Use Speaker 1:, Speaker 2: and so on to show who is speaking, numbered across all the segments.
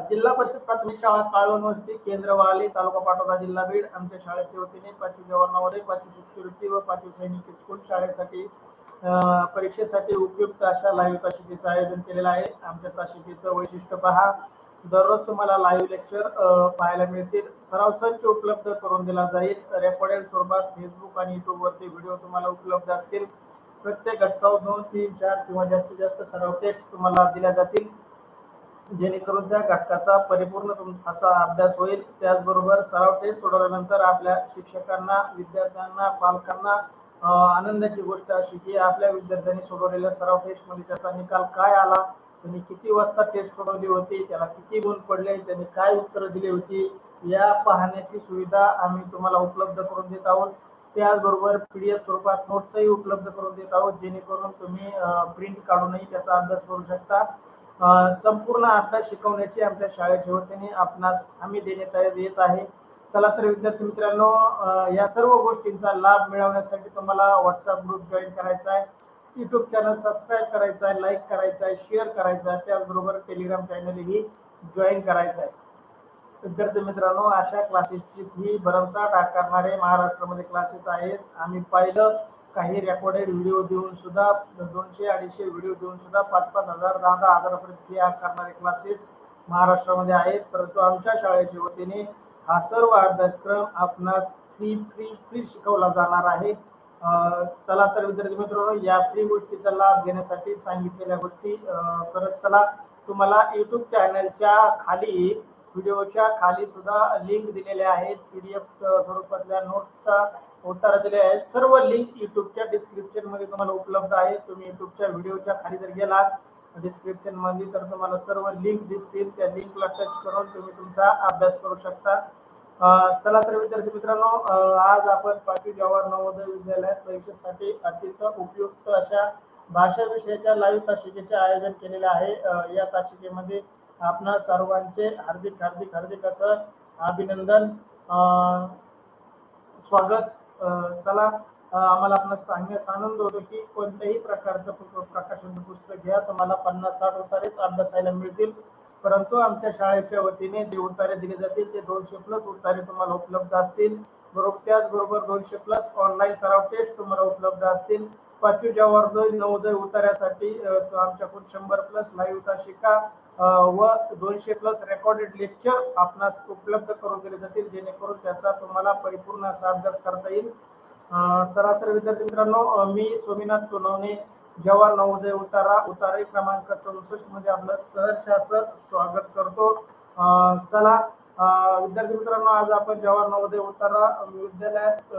Speaker 1: जिल्हा परिषद प्राथमिक शाळा काळवण वस्ती केंद्र वाली तालुका पाटोदा जिल्हा बीड आमच्या शाळेच्या वतीने पाचवी जवानामध्ये पाचवी शिष्यवृत्ती व पाचवी सैनिक स्कूल शाळेसाठी परीक्षेसाठी उपयुक्त अशा लाईव्ह ताशिकेचं आयोजन केलेलं आहे. आमच्या ताशिकेचं वैशिष्ट्य पहा. दररोज तुम्हाला लाईव्ह लेक्चर पाहायला मिळतील. सराव संच उपलब्ध करून दिला जाईल. रेकॉर्डेड स्वरूपात फेसबुक आणि युट्यूबवरती व्हिडिओ तुम्हाला उपलब्ध असतील. प्रत्येक घटकावर दोन तीन चार किंवा जास्तीत जास्त सराव टेस्ट तुम्हाला दिल्या जातील. जेणेकरून त्या घटकाचा परिपूर्ण असा अभ्यास होईल. त्याचबरोबर सराव टेस्ट सोडवल्यानंतर आपल्या शिक्षकांना विद्यार्थ्यांना पालकांना आनंदाची गोष्ट अशी की आपल्या विद्यार्थ्यांनी सोडवलेल्या सराव टेस्टमध्ये त्याचा निकाल काय आला? त्यांनी किती वाजता टेस्ट सोडवली होती? त्याला किती गुण पडले? त्यांनी काय उत्तरं दिली होती? या पाहण्याची सुविधा आम्ही तुम्हाला उपलब्ध करून देत आहोत. त्याचबरोबर पी डी एफ स्वरूपात नोट्सही उपलब्ध करून देत आहोत जेणेकरून तुम्ही प्रिंट काढूनही त्याचा अभ्यास करू शकता. संपूर्ण अभ्यास शिकवण्याची आमच्या शाळेच्या वतीने आपणास हमी देण्यात येत आहे. चला तर विद्यार्थी मित्रांनो या सर्व गोष्टींचा लाभ मिळवण्यासाठी तुम्हाला व्हॉट्सअप ग्रुप जॉईन करायचा आहे. युट्यूब चॅनल सबस्क्राईब करायचा आहे लाईक करायचा आहे शेअर करायचा आहे. त्याचबरोबर टेलिग्राम चॅनलही जॉईन करायचं आहे. विद्यार्थी मित्रांनो अशा क्लासेसची फी भरमसाठ आकारणारे महाराष्ट्रामध्ये क्लासेस आहेत. आम्ही पाहिलं काही रेकॉर्डेड व्हिडिओ देऊन सुद्धा दोनशे अडीचशे व्हिडिओ देऊन सुद्धा पाच पाच हजार दहा दहा हजारापर्यंत फी आकारणारे क्लासेस महाराष्ट्रामध्ये आहेत. परंतु आमच्या शाळेच्या वतीने हा सर्व अभ्यासक्रम आपणास फ्री फ्री फ्री शिकवला जाणार आहे. चला तर विद्यार्थी मित्रांनो या फ्री गोष्टीचा लाभ घेण्यासाठी सांगितलेल्या गोष्टी अं, करत चला. तुम्हाला युट्यूब चॅनलच्या खाली व्हिडिओच्या खाली सुद्धा लिंक दिलेल्या आहेत. पी डी एफ स्वरूपातल्या नोट्सचा उत्तर दिले आहेत सर्व लिंक युट्यूबच्या डिस्क्रिप्शनमध्ये तुम्हाला उपलब्ध आहे. तुम्ही युट्यूबच्या व्हिडिओच्या खाली जर गेलात डिस्क्रिप्शनमध्ये तर तुम्हाला सर्व लिंक दिसतील. त्या लिंकला टच करून तुम्ही तुमचा अभ्यास करू शकता. चला तर विद्यार्थी मित्रांनो आज आपण पाटील जवाहर नवोदय विद्यालयात परीक्षेसाठी अत्यंत उपयुक्त अशा भाषा विषयाच्या लाईव्ह तासिकेचे आयोजन केलेले आहे. या तासिकेमध्ये आपणा सर्वांचे हार्दिक हार्दिक हार्दिक असं अभिनंदन. स्वागत. चला आम्हाला आपण सांगण्यास आनंद होतो की कोणत्याही प्रकारचं प्रकाशनचं पुस्तक घ्या. तुम्हाला पन्नास साठ उतारेच अभ्यासायला मिळतील. परंतु आमच्या शाळेच्या वतीने जे उतारे दिले जातील ते दोनशे प्लस उतारे तुम्हाला उपलब्ध असतील. बरोबर त्याचबरोबर दोनशे प्लस ऑनलाईन सराव टेस्ट तुम्हाला उपलब्ध असतील. पाचवी जवाहर नवोदय उतार्यासाठी आमच्याकडून शंभर प्लस लाईव्ह तासिका व दोनशे प्लस रेकॉर्डेड लेक्चर आपणास उपलब्ध करून दिले जातील जेणेकरून त्याचा तुम्हाला परिपूर्ण असा अभ्यास करता येईल. चला तर विद्यार्थी मित्रांनो मी सोमीनाथ सोनवणे जवाहर नवोदय उतारा उतारे क्रमांक चौसष्टमध्ये आपलं सहर्ष स्वागत करतो. चला विद्यार्थी मित्रांनो आज आपण जवाहर नवोदय उतारा विद्यालयात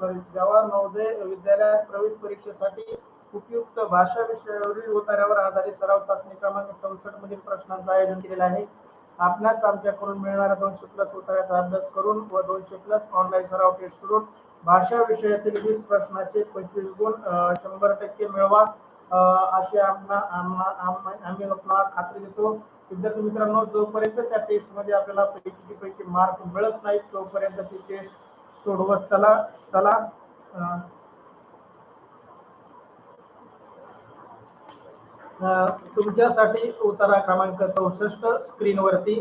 Speaker 1: सॉरी जवाहर नवोदय विद्यालयात प्रवेश परीक्षेसाठी उपयुक्त भाषा विषयावरील उतार्यावर आधारित सराव चाचणी क्रमांक चौसष्ट मधील प्रश्नांचं आयोजन केलेलं आहे. आपणास आमच्याकडून मिळणाऱ्या दोनशे प्लस उतार्याचा अभ्यास करून व दोनशे प्लस ऑनलाईन सराव टेस्ट सुरू भाषा विषयातील वीस प्रश्नाचे पंचवीस गुण शंभर टक्के मिळवा असे अशी आम्हा आम्ही आपला खात्री देतो. विद्यार्थी मित्रांनो जोपर्यंत त्या टेस्टमध्ये आपल्याला पैकीची पैकी मार्क मिळत नाहीत तोपर्यंत ती टेस्ट सोडवत चला चला. तुमच्यासाठी उतारा क्रमांक चौसष्ट स्क्रीनवरती.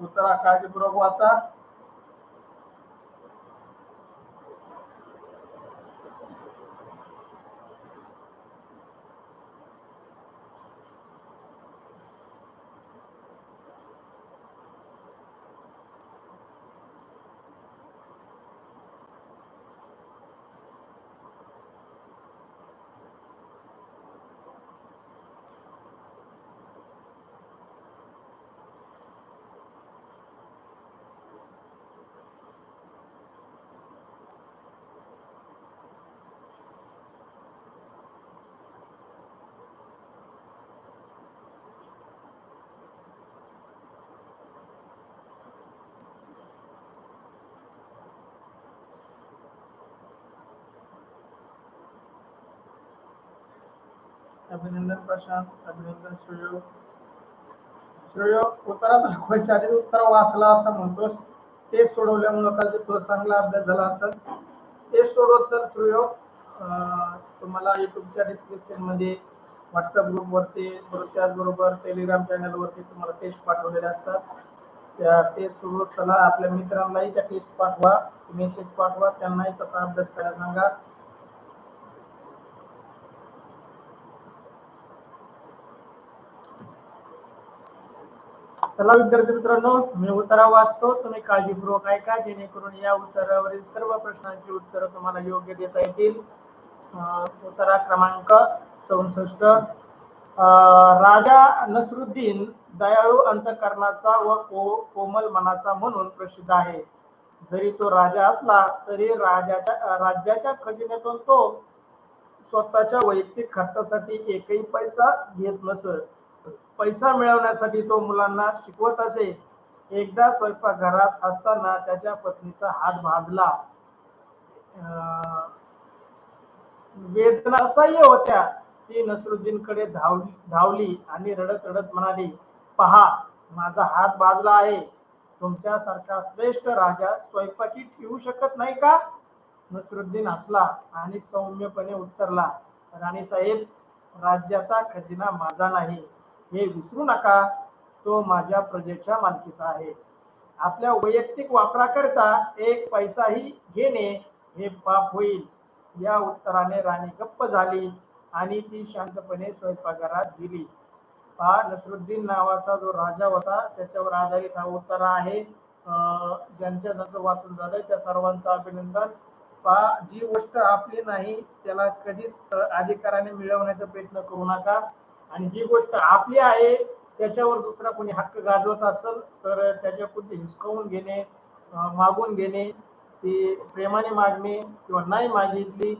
Speaker 1: उत्तरा काळजीपूर्वक वाचा. अभिनंदन प्रशांत अभिनंदन सुयोग श्रेयोग उत्तरात दाखवायच्या आधी उत्तर वाचला असं म्हणतोस. ते सोडवल्यामुळं का तुझा चांगला अभ्यास झाला असेल. टेस्ट सोडवत सर श्रेयोग तुम्हाला युट्यूबच्या डिस्क्रिप्शनमध्ये व्हॉट्सअप ग्रुपवरती बरोबर त्याचबरोबर टेलिग्राम चॅनलवरती तुम्हाला टेस्ट पाठवलेले असतात. त्या टेस्ट सोडवत चला. आपल्या मित्रांनाही त्या टेस्ट पाठवा. मेसेज पाठवा. त्यांनाही तसा अभ्यास करायला सांगा. चला विद्यार्थी मित्रांनो मी उत्तरा वाचतो. तुम्ही काळजीपूर्वक ऐका जेणेकरून या उत्तरावरील सर्व प्रश्नांची उत्तरं तुम्हाला योग्य देता येतील. उत्तरा क्रमांक चौसष्ट. राजा नसरुद्दीन दयाळू अंतकरणाचा व को कोमल मनाचा म्हणून प्रसिद्ध आहे. जरी तो राजा असला तरी राजाच्या राज्याच्या खजिन्यातून तो स्वतःच्या वैयक्तिक खर्चासाठी एकही पैसा घेत नसत. पैसा मिळवण्यासाठी तो मुलांना शिकवत असे. एकदा स्वयंपाकघरात असताना त्याच्या पत्नीचा हात भाजला. वेदना असह्य होत्या. ती नसरुद्दीन कडे धावली धावली आणि रडत रडत म्हणाली पहा माझा हात भाजला आहे. तुमच्यासारखा श्रेष्ठ राजा स्वयंपाकी ठेवू शकत नाही का? नसरुद्दीन हसला आणि सौम्यपणे उत्तरला राणी साहेब राज्याचा खजिना माझा नाही. हे विसरू नका. तो माझ्या प्रजेच्या मालकीचा आहे. आपल्या वैयक्तिक वापराकरता एक पैसाही घेणे हे पाप होईल. या उत्तराने राणी गप्प झाली आणि ती शांतपणे स्वयंपाकघरात गेली. पहा नसरुद्दीन नावाचा जो राजा होता त्याच्यावर आधारित हा उत्तर आहे. अं, ज्यांच्या ज्याचं वाचन झालंय त्या सर्वांचं अभिनंदन. पहा जी गोष्ट आपली नाही त्याला कधीच अधिकाराने मिळवण्याचा प्रयत्न करू नका. आणि जी गोष्ट आपली आहे त्याच्यावर दुसरा कोणी हक्क गाजवत असेल तर त्याच्याकडून हिसकावून घेणे मागून घेणे ती प्रेमाने मागणे किंवा नाही मागितली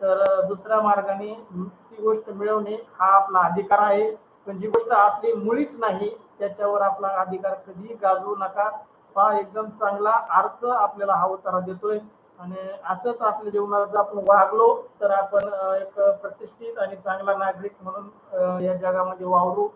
Speaker 1: तर दुसऱ्या मार्गाने ती गोष्ट मिळवणे हा आपला अधिकार आहे. पण जी गोष्ट आपली मुळीच नाही त्याच्यावर आपला अधिकार कधीही गाजवू नका. हा एकदम चांगला अर्थ आपल्याला हा उतारा देतोय. आणि असंच आपल्या जीवनात जर आपण वागलो तर आपण एक प्रतिष्ठित आणि चांगला नागरिक म्हणून या जगामध्ये वावरू.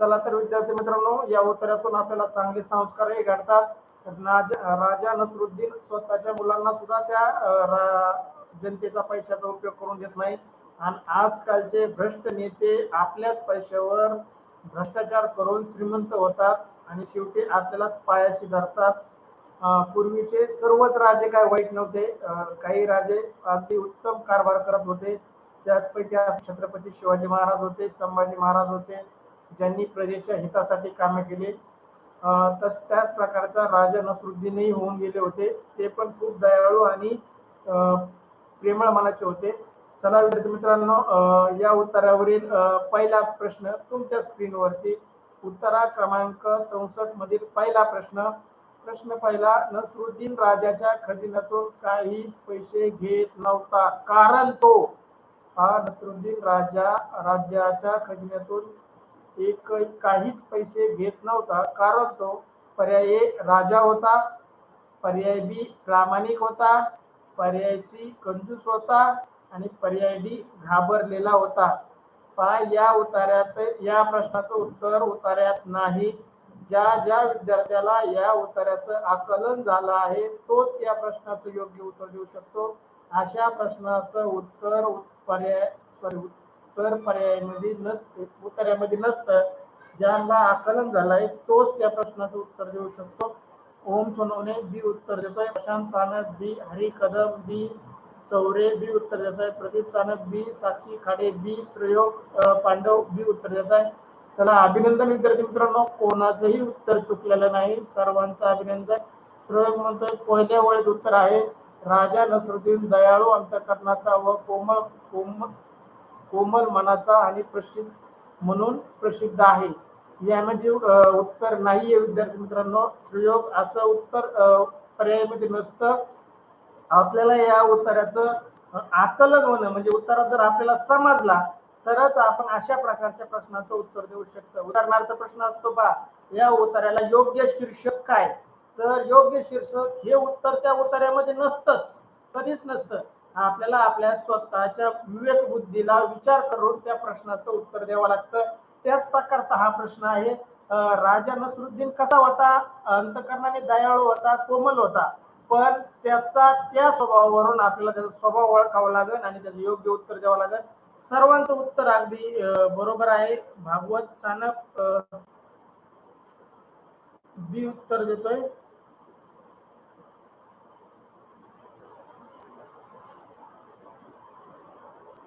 Speaker 1: चला तर विद्यार्थी मित्रांनो या उत्तरातून आपल्याला चांगले संस्कारही घडतात. राजा नसरुद्दीन स्वतःच्या मुलांना सुद्धा त्या रा- जनतेचा पैशाचा उपयोग करून देत नाही. आणि आजकालचे भ्रष्ट नेते आपल्याच पैशावर भ्रष्टाचार करून श्रीमंत होतात आणि शेवटी आपल्यालाच पायाशी धरतात. पूर्वीचे सर्वच राजे काय वाईट नव्हते. काही राजे अगदी उत्तम कारभार करत होते. त्याचपैकी छत्रपती शिवाजी महाराज होते संभाजी महाराज होते ज्यांनी प्रजेच्या हितासाठी कामे केली. तस त्याच प्रकारचा राजा नसरुद्दीनही होऊन गेले होते. ते पण खूप दयाळू आणि प्रेमळ मनाचे होते. चला विद्यार्थी मित्रांनो या उत्तरावरील पहिला प्रश्न तुमच्या स्क्रीनवरती उत्तरा क्रमांक चौसष्ट मधील पहिला प्रश्न प्रश्न पहिला नसरुद्दीन राजाच्या खजिन्यातून काहीच पैसे घेत नव्हता. कारण तो हा नसरुद्दीन राजा राज्याच्या खजिन्यातून एक काहीच पैसे घेत नव्हता. कारण तो पर्यायी राजा होता पर्याय बी प्रामाणिक होता पर्याय सी कंजूस होता आणि पर्याय डी घाबरलेला होता. पहा या उतार्यात या प्रश्नाचं उत्तर उतार्यात नाही. ज्या ज्या विद्यार्थ्याला या उत्तराचं आकलन झालं आहे तोच या प्रश्नाचं योग्य उत्तर देऊ शकतो. अशा प्रश्नाचं उत्तर पर्याय सॉरी उत्तर पर्यायामध्ये नसते उत्तरामध्ये नसतं. ज्यांना आकलन झालंय तोच त्या प्रश्नाचं उत्तर देऊ शकतो. ओम सोनवणे बी उत्तर देतोय. प्रशांत सानप बी हरी कदम बी चौरे बी उत्तर देत आहे प्रदीप सानप बी साक्षी खाडे बी श्रेयोग पांडव बी उत्तर देत आहे चला अभिनंदन विद्यार्थी मित्रांनो. कोणाचंही उत्तर चुकलेलं नाही. सर्वांचं अभिनंदन. श्रेयोग म्हणतोय पहिल्या वेळेत उत्तर आहे. राजा नसरुद्दीन दयाळू अंतकरणाचा व कोमल कोमल कोमल मनाचा आणि प्रसिद्ध म्हणून प्रसिद्ध आहे. यामध्ये उत्तर नाहीये विद्यार्थी मित्रांनो. सुयोग असं उत्तर पर्यायामध्ये नसतं. आपल्याला या उत्तराचं आकलन होणं म्हणजे उत्तरात जर आपल्याला समजला तरच आपण अशा प्रकारच्या प्रश्नाचं उत्तर देऊ शकतो. उदाहरणार्थ प्रश्न असतो बा या उत्तराला योग्य शीर्षक काय? तर योग्य शीर्षक हे उत्तर त्या उतार्यामध्ये नसतंच. कधीच नसतं. आपल्याला आपल्या स्वतःच्या विवेक बुद्धीला विचार करून त्या प्रश्नाचं उत्तर द्यावं लागतं. त्याच प्रकारचा हा प्रश्न आहे. राजा नसरुद्दीन कसा होता? अंतकरणाने दयाळू होता कोमल होता. पण त्याचा त्या स्वभावावरून आपल्याला त्याचा स्वभाव ओळखावा लागेल आणि त्याचं योग्य उत्तर द्यावं लागेल. सर्वांचं उत्तर अगदी बरोबर आहे. भागवत सानप बी उत्तर देतोय.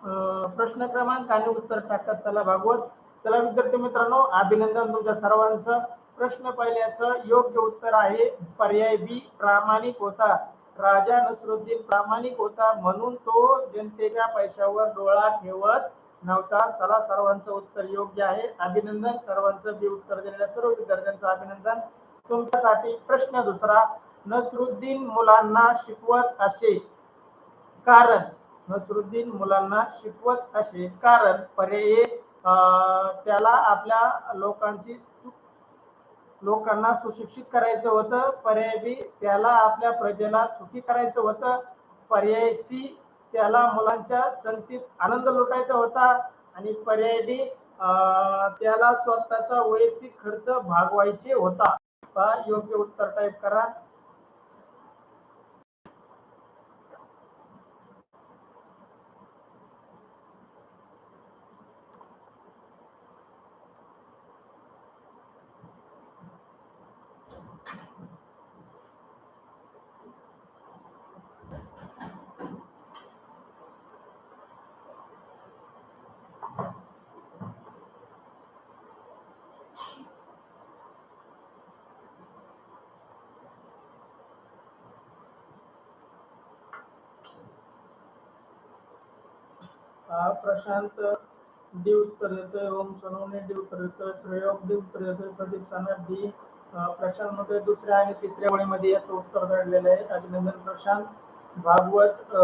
Speaker 1: अं, प्रश्न क्रमांक आणि उत्तर टाकतात चला भागवत. चला विद्यार्थी मित्रांनो अभिनंदन तुमच्या सर्वांचं. प्रश्न पहिल्याचं योग्य उत्तर आहे. पर्याय बी प्रामाणिक होता. राजा नसरुद्दीन प्रामाणिक होता म्हणून तो जनतेच्या पैशावर डोळा ठेवत नव्हता. चला सर्वांचं उत्तर योग्य आहे. अभिनंदन. सर्वांचं बी उत्तर दिलेल्या सर्व विद्यार्थ्यांचं अभिनंदन. तुमच्यासाठी प्रश्न दुसरा नसरुद्दीन मुलांना शिकवत असे कारण नसरुद्दीन मुलांना शिकवत असे कारण पर्याय त्याला आपल्या लोकांची चूक लोकांना सुशिक्षित करायचं होतं पर्याय बी त्याला आपल्या प्रजेला सुखी करायचं होतं पर्याय सी त्याला मुलांच्या संगतीत आनंद लुटायचा होता आणि पर्याय डी त्याला स्वतःचा वैयक्तिक खर्च भागवायचे होता. योग्य उत्तर टाईप करा. प्रशांत डी उत्तर देतोय ओम सोनवणे डी उत्तर देतोय श्रेयोग डी उत्तर देतोय प्रदीप सानप डी प्रशांत मध्ये दुसऱ्या आणि तिसऱ्या वळीमध्ये याचं उत्तर दडलेलं आहे. अभिनंदन प्रशांत भागवत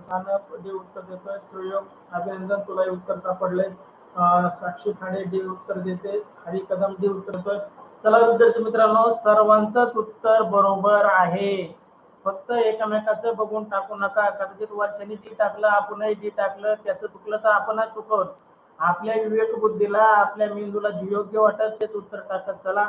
Speaker 1: सानप डी उत्तर देतोय श्रेयोग अभिनंदन तुलाही उत्तर सापडलंय. साक्षी खाडे डी उत्तर देते हरी कदम डी उत्तर देतोय चला विद्यार्थी मित्रांनो सर्वांचंच उत्तर बरोबर आहे. फक्त एकमेकाचं बघून टाकू नका. कदाचित वरच्यानी डी टाकलं आपणही डी टाकलं त्याचं चुकलं तर आपणच चुकवत. आपल्या विवेक बुद्धीला आपल्या मेंदूला जे योग्य वाटत तेच उत्तर टाकत चला.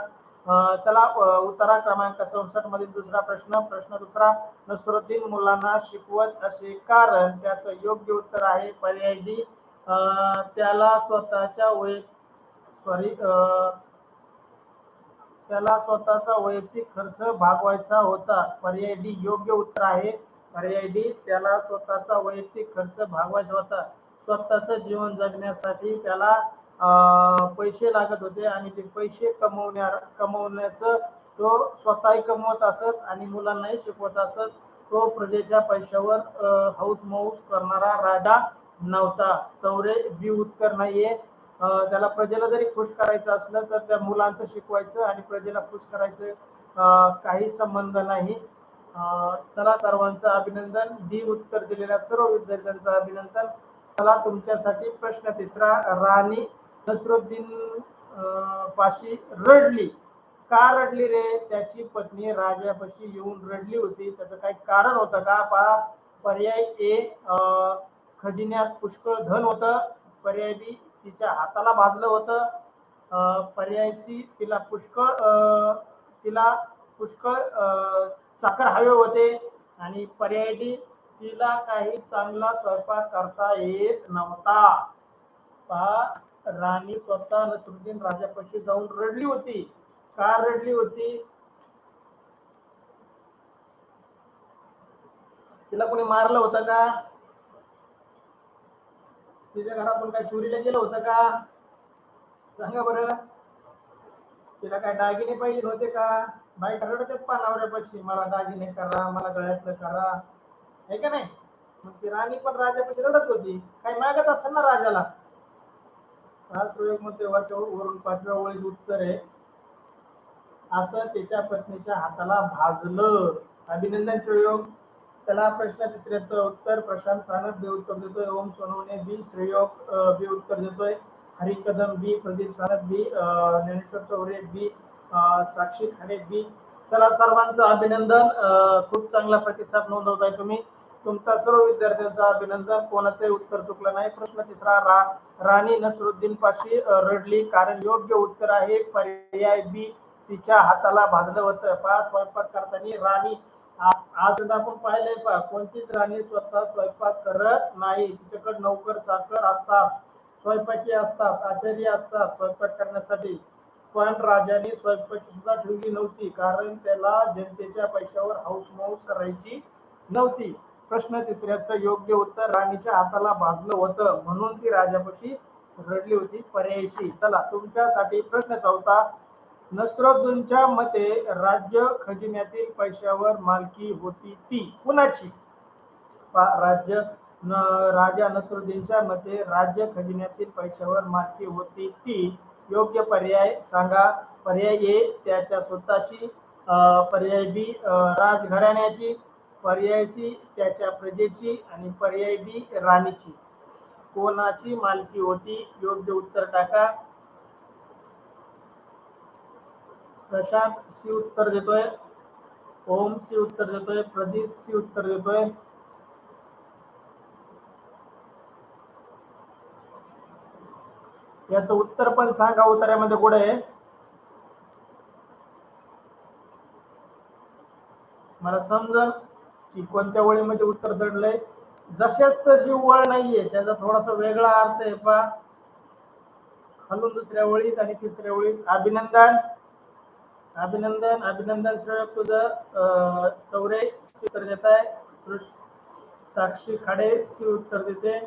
Speaker 1: चला उत्तरा क्रमांक चौसष्ट मधील दुसरा प्रश्न. प्रश्न दुसरा नसरुद्दीन मुलांना शिकवत असे कारण त्याचं योग्य उत्तर आहे. पर्याय डी. अं, त्याला स्वतःच्या वै सॉरी त्याला स्वतःचा वैयक्तिक खर्च भागवायचा होता. पर्याय डी योग्य उत्तर आहे. पर्याय डी त्याला स्वतःचा वैयक्तिक खर्च भागवायचा होता. स्वतःचं जीवन जगण्यासाठी त्याला पैसे लागत होते आणि ते पैसे कमवण्या कमवण्याचं तो स्वतःही कमवत असत आणि मुलांनाही शिकवत असत. तो प्रजेच्या पैशावर हौस मौस करणारा राजा नव्हता. चौरे बी उत्तर नाहीये. त्याला प्रजेला जरी खुश करायचं असलं तर त्या मुलांचं शिकवायचं आणि प्रजेला खुश करायचं काही संबंध नाही. चला सर्वांचं अभिनंदन. डी उत्तर दिलेल्या सर्व विद्यार्थ्यांचं अभिनंदन. चला तुमच्यासाठी प्रश्न तिसरा राणी नसरुद्दीन पाशी रडली. का रडली रे? त्याची पत्नी राजापाशी येऊन रडली होती. त्याचं काही कारण होतं का? पा पर्याय ए अं, खजिन्यात पुष्कळ धन होतं. पर्याय बी तिच्या हाताला भाजलं होतं. अं, तिला पुष्कळ अं, तिला पुष्कळ अं, चाकर हवे होते. आणि पर्यायी तिला काही चांगला स्वयंपाक करता येत नव्हता. पहा राणी स्वतः नसरुद्दीन राजापाशी जाऊन रडली होती. का रडली होती? तिला कोणी मारलं होतं का? तिच्या घरातून काय चोरीला गेलं होतं का? सांगा बरं. तिला काय दागिने पाहिजे होते का? बाई रडत पा मला दागिने करा मला गळ्यातलं करा. हे का नाही? मग ती राणी पण राजापाशी रडत होती. काही मागत असेल ना राजाला? मध्ये वरच्या वरून पाचव्या ओळीत उत्तर आहे. असं त्याच्या पत्नीच्या हाताला भाजलं. अभिनंदन प्रयोग त्याला प्रश्न तिसऱ्याचं उत्तर प्रशांत सानप बी उत्तर देतोय. ओम सोनवणे बी श्रेयोग बी उत्तर देतोय. हरी कदम बी प्रदीप सानप बी ज्ञानेश्वर चौरे बी साक्षी खाडे बी. चला सर्वांचं अभिनंदन. खूप चांगला प्रतिसाद नोंदवताय तुम्ही. तुमचा सर्व विद्यार्थ्यांचा अभिनंदन. कोणाचंही उत्तर चुकलं नाही. प्रश्न तिसरा रा राणी नसरुद्दीन पाशी रडली कारण योग्य उत्तर आहे. पर्याय बी तिच्या हाताला भाजलं होतं. पहा स्वयंपाक करताना राणी आज आपण पाहिलंय पा कोणतीच राणी स्वतः स्वयंपाक करत नाही. तिच्याकडे नौकर चाकर असतात स्वयंपाकी असतात आचार्य असतात स्वयंपाक करण्यासाठी. पण राजाने स्वयंपाकी सुद्धा ठेवली नव्हती कारण त्याला जनतेच्या पैशावर हाऊस माऊस करायची नव्हती. प्रश्न तिसऱ्याचं योग्य उत्तर राणीच्या हाताला भाजलं होतं. म्हणून ती राजापाशी रडली होती पर्यायशी चला तुमच्यासाठी प्रश्न चौथा नसरुद्दीनच्या मते राज्य खजिन्यातील पैशावर मालकी होती ती. कुणाची? राज्य न राजा नसरुद्दीनच्या मते राज्य खजिन्यातील पैशावर मालकी होती ती. योग्य पर्याय सांगा. पर्याय ए त्याच्या स्वतःची अं, पर्याय बी राजघराण्याची. पर्याय सी त्याच्या प्रजेची. आणि पर्याय डी राणीची. कोणाची मालकी होती? योग्य उत्तर टाका. प्रशांत सी उत्तर देतोय. ओम सी उत्तर देतोय. प्रदीप सी उत्तर देतोय. याचं उत्तर पण सांगा उतार्यामध्ये कुठे आहे? मला समजल की कोणत्या वळीमध्ये उत्तर दडलंय. जसेच तशी वळ नाहीये त्याचा थोडासा वेगळा अर्थ आहे पा खालून दुसऱ्या वळीत आणि तिसऱ्या वळीत अभिनंदन. अभिनंदन अभिनंदन श्रेयक तुझं अं, चौरे सी उत्तर देत आहे. साक्षी खाडे सी उत्तर देते.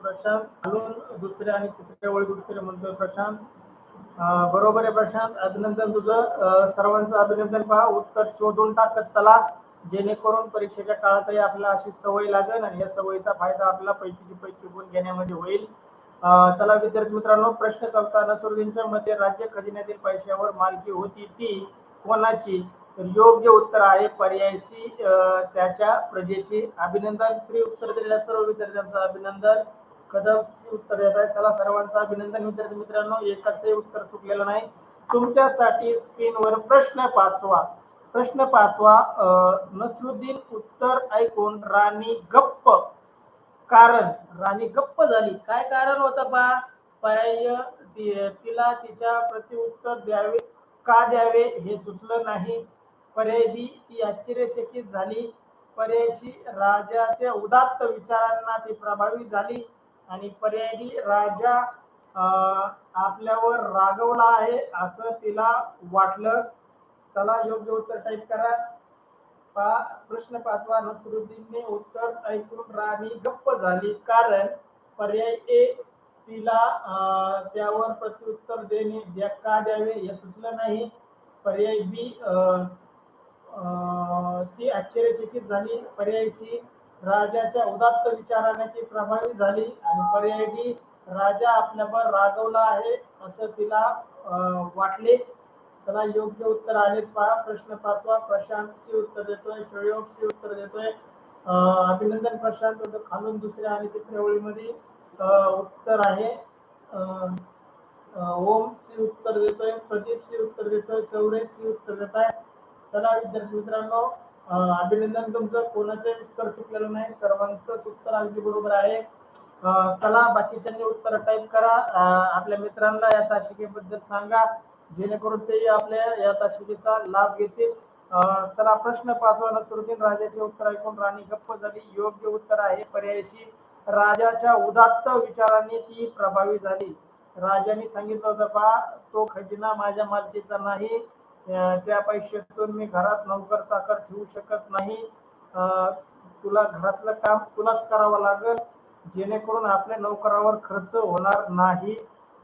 Speaker 1: प्रशांत खालून दुसऱ्या आणि तिसऱ्या ओळी दुसरे म्हणतोय प्रशांत. बरोबर आहे प्रशांत. अभिनंदन तुझं. सर्वांचं अभिनंदन पहा. उत्तर शोधून टाकत चला. जेणेकरून परीक्षेच्या काळातही आपल्याला अशी सवय लागेल आणि या सवयीचा फायदा आपला पैकीची पैकी गुण घेण्यामध्ये होईल. चला विद्यार्थी मित्रांनो प्रश्न चौथा नसरुद्दीनच्या मते राज्य खजिन्यातील पैशावर मालकी होती ती कोणाची? तर योग्य उत्तर आहे पर्याय सी त्याच्या प्रजेची अभिनंदन. श्री उत्तर दिलेल्या सर्व विद्यार्थ्यांचं अभिनंदन. कदम उत्तर देत आहे चला सर्वांचं अभिनंदन. विद्यार्थी मित्रांनो एकाचही उत्तर चुकलेलं नाही. तुमच्यासाठी स्क्रीनवर प्रश्न पाचवा. प्रश्न पाचवा नसरुद्दीन उत्तर ऐकून राणी गप्प कारण राणी गप्प झाली. काय कारण होतं पा पर्याय तिला तिच्या प्रतिउत्तर द्यावे का द्यावे हे सुचलं नाही. पर्याय बी ती आश्चर्यचकित झाली. पर्यायशी राजाच्या उदात्त विचारांना ती प्रभावित झाली. आणि पर्यायी राजा आपल्यावर रागवला आहे असं तिला वाटलं. चला योग्य उत्तर टाईप करा. पा प्रश्न पाचवा नसरुद्दीनने उत्तर ऐकून राणी गप्प झाली. कारण पर्याय ए तिला अं, त्यावर प्रत्युत्तर देणे द्या का द्यावे हे सुचलं नाही. पर्याय बी ती आश्चर्यचकित झाली. पर्याय सी राजाच्या उदात्त विचाराने ती प्रभावित झाली. आणि पर्याय डी राजा आपल्यावर रागवला आहे असं तिला अं, वाटले. चला योग्य उत्तर आलेत पहा प्रश्न पाचवा प्रशांत सी उत्तर देतोय श्रेयोग सी उत्तर देतोय. अभिनंदन प्रशांत होतं खालून दुसऱ्या आणि तिसऱ्या ओळीमध्ये उत्तर आहे. ओम सी उत्तर देतोय प्रदीप सी उत्तर देतोय चौरे सी उत्तर देत आहे. चला विद्यार्थी मित्रांनो अभिनंदन तुमचं. कोणाचे उत्तर चुकलेलं नाही सर्वांचंच उत्तर अगदी बरोबर आहे. चला बाकीच्यांनी उत्तर टाईप करा. आपल्या मित्रांना या तासिकेबद्दल सांगा. जेणेकरून ते आपल्या या ताशिबीचा लाभ घेतील. चला प्रश्न पाचवा नसरुद्दीन राजाचे उत्तर ऐकून राणी गप्प झाली. योग्य उत्तर आहे पर्यायशी. राजाच्या उदात्त विचारांनी ती प्रभावी झाली. राजाने सांगितलं होतं बा तो खजिना माझ्या मालकीचा नाही. त्या पैशातून मी घरात नोकर चाकर ठेवू शकत नाही. तुला घरातलं काम तुलाच करावं लागेल. जेणेकरून आपल्या नोकरावर खर्च होणार नाही.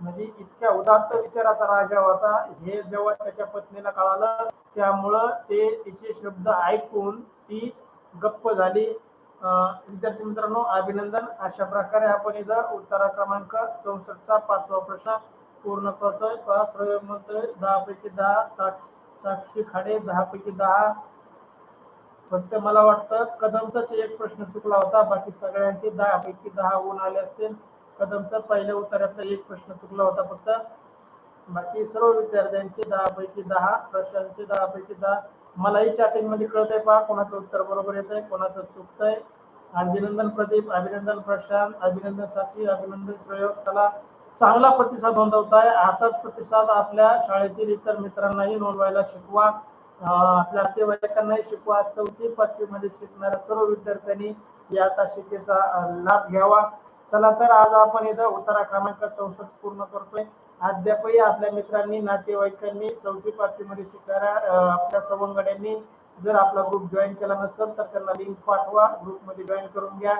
Speaker 1: म्हणजे इतक्या उदात्त विचाराचा राजा होता. हे जेव्हा त्याच्या पत्नीला कळालं त्यामुळं ते तिचे शब्द ऐकून ती गप्प झाली. विद्यार्थी मित्रांनो अभिनंदन. अशा प्रकारे आपण इथं उत्तरा क्रमांक चौसष्टचा पाचवा प्रश्न पूर्ण करतोय. पास म्हणतोय दहा पैकी दहा साक्ष साक्षी खाडे दहा पैकी दहा. फक्त मला वाटतं कदमचाच एक प्रश्न चुकला होता. बाकी सगळ्यांचे दहा पैकी दहा गुण आले असतील. कदमचा पहिल्या उत्तरातला एक प्रश्न चुकला होता फक्त. बाकी सर्व विद्यार्थ्यांचे दहा पैकी दहा प्रश्नांचे दहा पैकी दहा. मलाही चॅटिंगमध्ये कळत आहे पहा कोणाचं उत्तर बरोबर येत आहे कोणाचं चुकतंय. अभिनंदन प्रदीप अभिनंदन प्रशांत अभिनंदन साक्षी अभिनंदन श्रेयक चला चांगला प्रतिसाद नोंदवताय. असाच प्रतिसाद आपल्या शाळेतील इतर मित्रांनाही नोंदवायला शिकवा. आपल्या नातेवाईकांनाही शिकवा. चौथी पाचवी मध्ये शिकणाऱ्या सर्व विद्यार्थ्यांनी या तासिकेचा लाभ घ्यावा. चला तर आज आपण इथं उतारा क्रमांक चौसष्ट पूर्ण करतोय. अद्यापही आपल्या मित्रांनी नातेवाईकांनी चौथी पाचवी मध्ये शिकणाऱ्या आपल्या सवंगड्यांनी जर आपला ग्रुप जॉईन केला नसेल तर त्यांना लिंक पाठवा. ग्रुपमध्ये जॉईन करून घ्या.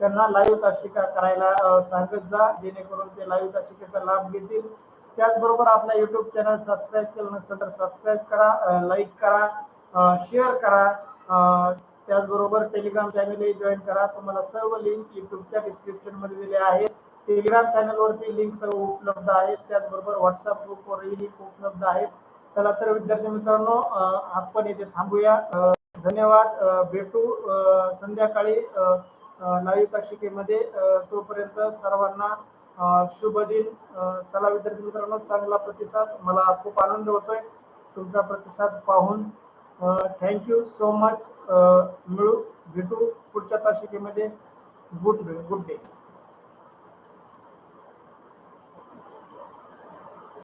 Speaker 1: त्यांना लाईव्ह तासिका करायला सांगत जा. जेणेकरून ते लाईव्ह तासिकेचा लाभ घेतील. त्याचबरोबर आपला युट्यूब चॅनल सबस्क्राईब केलं नसेल तर सबस्क्राईब करा लाईक करा शेअर करा त्याचबरोबर टेलिग्राम चॅनलही जॉईन करा. तुम्हाला सर्व लिंक युट्यूबच्या डिस्क्रिप्शनमध्ये दिले आहेत. टेलिग्राम चॅनलवरती लिंक सर्व उपलब्ध आहेत. त्याचबरोबर व्हॉट्सअप ग्रुपवरही लिंक उपलब्ध आहेत. चला तर विद्यार्थी मित्रांनो आपण इथे थांबूया. धन्यवाद. भेटू संध्याकाळी लाईव्ह तासिकेमध्ये. तोपर्यंत सर्वांना शुभ दिन. चला विद्यार्थी मित्रांनो चांगला प्रतिसाद. मला खूप आनंद होतोय. तुमचा प्रतिसाद पाहून. थँक्यू सो मच मिळू भेटू पुढच्या तासिकेमध्ये गुड गुड डे